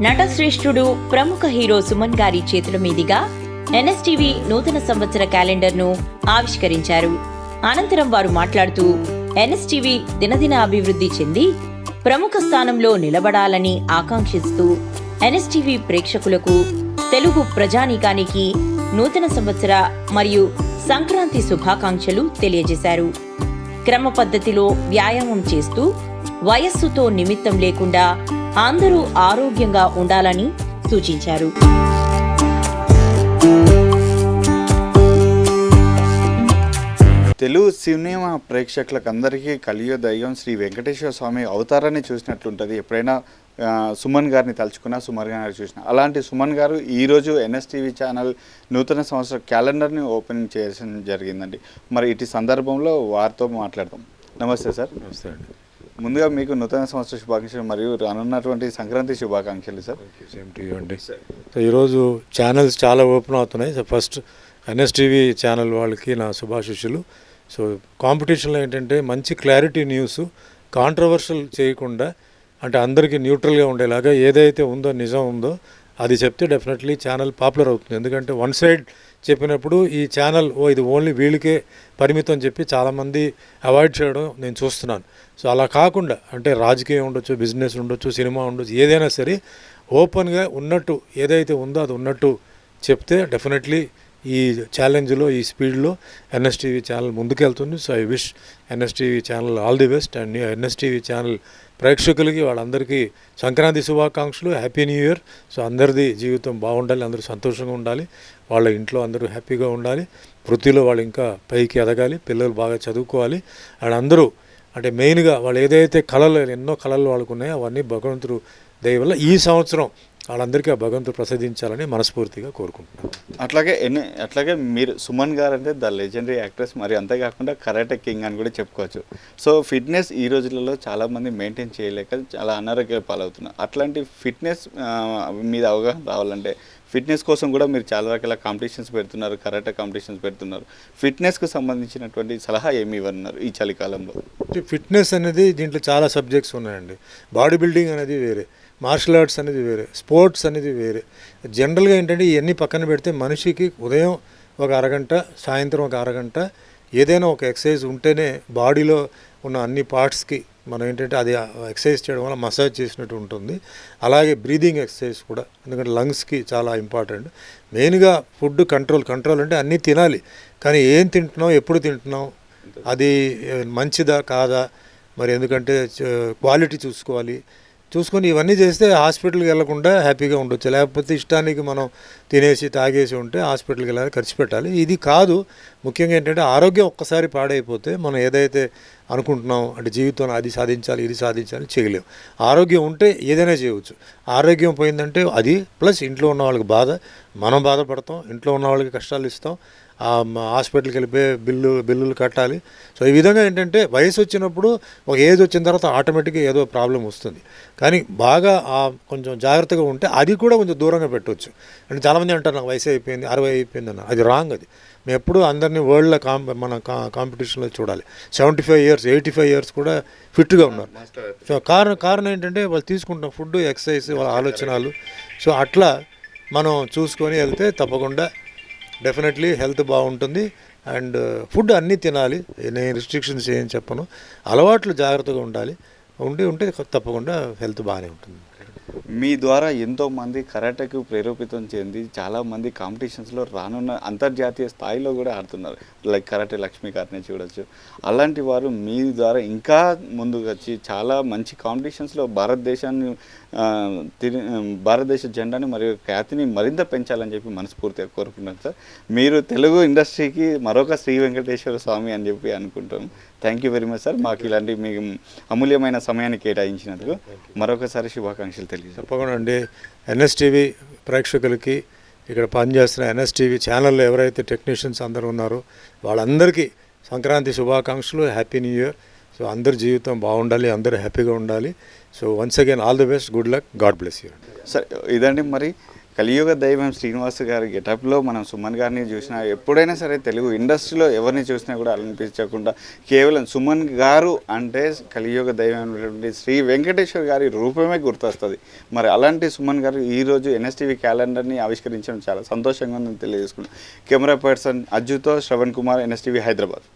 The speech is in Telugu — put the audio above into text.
నటశ్రేష్ఠుడు ప్రముఖ హీరో సుమన్ గారి చేతుల మీదుగా ఎన్ఎస్టీవీ నూతన సంవత్సర క్యాలెండర్ను ఆవిష్కరించారు. అనంతరం వారు మాట్లాడుతూ ఎన్ఎస్టీవీ దినదిన అభివృద్ధి చెంది ప్రముఖ స్థానంలో నిలబడాలని ఆకాంక్షిస్తూ ఎన్ఎస్టీవీ ప్రేక్షకులకు తెలుగు ప్రజానీకానికి నూతన సంవత్సర మరియు సంక్రాంతి శుభాకాంక్షలు తెలియజేశారు. క్రమ పద్ధతిలో వ్యాయామం చేస్తూ వయస్సుతో నిమిత్తం లేకుండా అందరూ ఆరోగ్యంగా ఉండాలని సూచించారు. తెలుగు సినిమా ప్రేక్షకులకు అందరికీ కలియో దయ్యం శ్రీ వెంకటేశ్వర స్వామి అవతారాన్ని చూసినట్లుంటుంది. ఎప్పుడైనా సుమన్ గారిని తలుచుకున్నా సుమన్ గారిని చూసిన. అలాంటి సుమన్ గారు ఈరోజు ఎన్ఎస్టీవీ ఛానల్ నూతన సంవత్సర క్యాలెండర్ని ఓపెనింగ్ చేయడం జరిగిందండి. మరి ఇటు సందర్భంలో వారితో మాట్లాడదాం. నమస్తే సార్. నమస్తే అండి. ముందుగా మీకు నూతన సంవత్సర శుభాకాంక్షలు మరియు రానున్నటువంటి సంక్రాంతి శుభాకాంక్షలు సార్. సేమ్ టు యూ అండి. సో ఈరోజు ఛానల్స్ చాలా ఓపెన్ అవుతున్నాయి. సో ఫస్ట్ ఎన్ఎస్టీవీ ఛానల్ వాళ్ళకి నా శుభాశిష్యులు. సో కాంపిటీషన్లో ఏంటంటే మంచి క్లారిటీ న్యూస్ కాంట్రవర్షియల్ చేయకుండా అంటే అందరికీ న్యూట్రల్గా ఉండేలాగా ఏదైతే ఉందో నిజం ఉందో అది చెప్తే డెఫినెట్లీ ఛానల్ పాపులర్ అవుతుంది. ఎందుకంటే వన్ సైడ్ చెప్పినప్పుడు ఈ ఛానల్ ఓ ఇది ఓన్లీ వీళ్ళకే పరిమితం అని చెప్పి చాలామంది అవాయిడ్ చేయడం నేను చూస్తున్నాను. సో అలా కాకుండా అంటే రాజకీయం ఉండొచ్చు బిజినెస్ ఉండొచ్చు సినిమా ఉండొచ్చు ఏదైనా సరే ఓపెన్గా ఉన్నట్టు ఏదైతే ఉందో అది ఉన్నట్టు చెప్తే డెఫినెట్లీ ఈ ఛాలెంజ్లో ఈ స్పీడ్లో ఎన్ఎస్టీవీ ఛానల్ ముందుకెళ్తుంది. So I wish NSTV channel all the best. And NSTV channel ప్రేక్షకులకి వాళ్ళందరికీ సంక్రాంతి శుభాకాంక్షలు. Happy new year. సో అందరిది జీవితం బాగుండాలి. అందరూ సంతోషంగా ఉండాలి. వాళ్ళ ఇంట్లో అందరూ హ్యాపీగా ఉండాలి. వృత్తిలో వాళ్ళు ఇంకా పైకి ఎదగాలి. పిల్లలు బాగా చదువుకోవాలి. అండ్ అందరూ అంటే మెయిన్గా వాళ్ళు ఏదైతే కళలు ఎన్నో కళలు వాళ్ళకు ఉన్నాయో అవన్నీ భగవంతుడు దయవల్ల ఈ సంవత్సరం వాళ్ళందరికీ ఆ భగవంతుడు ప్రసాదించాలని మనస్ఫూర్తిగా కోరుకుంటున్నాను. అట్లాగే ఎన్ని అట్లాగే మీరు సుమన్ గారు అంటే ద లెజెండరీ యాక్ట్రెస్ మరి అంతేకాకుండా కరాటే కింగ్ అని కూడా చెప్పుకోవచ్చు. సో ఫిట్నెస్ ఈ రోజులలో చాలామంది మెయింటైన్ చేయలేక చాలా అనారోగ్యాలు పాలవుతున్నారు. అట్లాంటి ఫిట్నెస్ మీద అవగాహన రావాలంటే ఫిట్నెస్ కోసం కూడా మీరు చాలా రకాల కాంపిటీషన్స్ పెడుతున్నారు కరాటే కాంపిటీషన్స్ పెడుతున్నారు. ఫిట్నెస్కు సంబంధించినటువంటి సలహా ఏమి ఇవ్వనున్నారు ఈ చలికాలంలో? ఫిట్నెస్ అనేది దీంట్లో చాలా సబ్జెక్ట్స్ ఉన్నాయండి. బాడీ బిల్డింగ్ అనేది వేరే. మార్షల్ ఆర్ట్స్ అనేది వేరే స్పోర్ట్స్ అనేది వేరే. జనరల్గా ఏంటంటే ఇవన్నీ పక్కన పెడితే మనిషికి ఉదయం ఒక అరగంట సాయంత్రం ఒక అరగంట ఏదైనా ఒక ఎక్సర్సైజ్ ఉంటేనే బాడీలో ఉన్న అన్ని పార్ట్స్కి మనం ఏంటంటే అది ఎక్సర్సైజ్ చేయడం వల్ల మసాజ్ చేసినట్టు ఉంటుంది. అలాగే బ్రీదింగ్ ఎక్సర్సైజ్ కూడా ఎందుకంటే లంగ్స్కి చాలా ఇంపార్టెంట్. మెయిన్గా ఫుడ్ కంట్రోల్ కంట్రోల్ అంటే అన్నీ తినాలి. కానీ ఏం తింటున్నాం ఎప్పుడు తింటున్నాం అది మంచిదా కాదా? మరి ఎందుకంటే క్వాలిటీ చూసుకోవాలి. చూసుకొని ఇవన్నీ చేస్తే హాస్పిటల్కి వెళ్ళకుండా హ్యాపీగా ఉండొచ్చు. లేకపోతే ఇష్టానికి మనం తినేసి తాగేసి ఉంటే హాస్పిటల్కి వెళ్ళాలి ఖర్చు పెట్టాలి. ఇది కాదు. ముఖ్యంగా ఏంటంటే ఆరోగ్యం ఒక్కసారి పాడైపోతే మనం ఏదైతే అనుకుంటున్నాం అంటే జీవితంలో అది సాధించాలి ఇది సాధించాలి చేయలేం. ఆరోగ్యం ఉంటే ఏదైనా చేయవచ్చు. ఆరోగ్యం పోయిందంటే అది ప్లస్ ఇంట్లో ఉన్న వాళ్ళకి బాధ. మనం బాధపడతాం ఇంట్లో ఉన్న వాళ్ళకి కష్టాలు ఇస్తాం. హాస్పిటల్కి వెళ్ళిపోయి బిల్లు బిల్లులు కట్టాలి. సో ఈ విధంగా ఏంటంటే వయసు వచ్చినప్పుడు ఒక ఏజ్ వచ్చిన తర్వాత ఆటోమేటిక్గా ఏదో ప్రాబ్లం వస్తుంది. కానీ బాగా కొంచెం జాగ్రత్తగా ఉంటే అది కూడా కొంచెం దూరంగా పెట్టవచ్చు అంటే చాలామంది అంటారు నాకు వయసు అయిపోయింది అరవై అయిపోయింది అన్న అది రాంగ్ అది. మేము ఎప్పుడు అందరినీ వరల్డ్లో కాం మన కా- కాంపిటీషన్లో చూడాలి. Seventy five years eighty five years కూడా ఫిట్గా ఉన్నారు. సో కారణం కారణం ఏంటంటే వాళ్ళు తీసుకుంటున్న ఫుడ్ ఎక్సర్సైజ్ వాళ్ళ ఆలోచనలు. సో అట్లా మనం చూసుకొని వెళ్తే తప్పకుండా డెఫినెట్లీ హెల్త్ బాగుంటుంది. అండ్ ఫుడ్ అన్నీ తినాలి. నేను రిస్ట్రిక్షన్స్ ఏం చెప్పను. అలవాట్లు జాగ్రత్తగా ఉండాలి. ఉండి ఉంటే తప్పకుండా హెల్త్ బాగానే ఉంటుంది. మీ ద్వారా ఎంతో మంది కరాటేకు ప్రేరేపితం చెంది చాలా మంది కాంపిటీషన్స్లో రానున్న అంతర్జాతీయ స్థాయిలో కూడా ఆడుతున్నారు. లైక్ కరాటే లక్ష్మీ గారిని చూడొచ్చు. అలాంటి వారు మీ ద్వారా ఇంకా ముందుకు వచ్చి చాలా మంచి కాంపిటీషన్స్లో భారతదేశాన్ని తిరి- భారతదేశ జెండాని మరియు ఖ్యాతిని మరింత పెంచాలని చెప్పి మనస్ఫూర్తిగా కోరుకుంటున్నాను సార్. మీరు తెలుగు ఇండస్ట్రీకి మరొక శ్రీ వెంకటేశ్వర స్వామి అని చెప్పి అనుకుంటాం. Thank you very much sir మాకు ఇలాంటి మీ అమూల్యమైన సమయాన్ని కేటాయించినందుకు మరొకసారి శుభాకాంక్షలు తెలియజేస్తాం తప్పకుండా అండి. ఎన్ఎస్టీవీ ప్రేక్షకులకి ఇక్కడ పనిచేస్తున్న ఎన్ఎస్టీవీ ఛానల్లో ఎవరైతే టెక్నీషియన్స్ అందరూ ఉన్నారో వాళ్ళందరికీ సంక్రాంతి శుభాకాంక్షలు హ్యాపీ న్యూ ఇయర్. సో అందరి జీవితం బాగుండాలి అందరూ హ్యాపీగా ఉండాలి. So once again all the best good luck God bless you. Sir ఇదండి మరి కలియుగ దైవం శ్రీనివాస్ గారి గెటప్లో మనం సుమన్ గారిని చూసినా ఎప్పుడైనా సరే తెలుగు ఇండస్ట్రీలో ఎవరిని చూసినా కూడా అనిపించకుండా కేవలం సుమన్ గారు అంటే కలియుగ దైవం శ్రీ వెంకటేశ్వర గారి రూపమే గుర్తొస్తుంది. మరి అలాంటి సుమన్ గారు ఈరోజు ఎన్ఎస్టీవీ క్యాలెండర్ని ఆవిష్కరించడం చాలా సంతోషంగా ఉందని తెలియజేసుకున్నాం కెమెరా పర్సన్ అజ్జుతో శ్రవణ్ కుమార్ ఎన్ఎస్టీవీ హైదరాబాద్.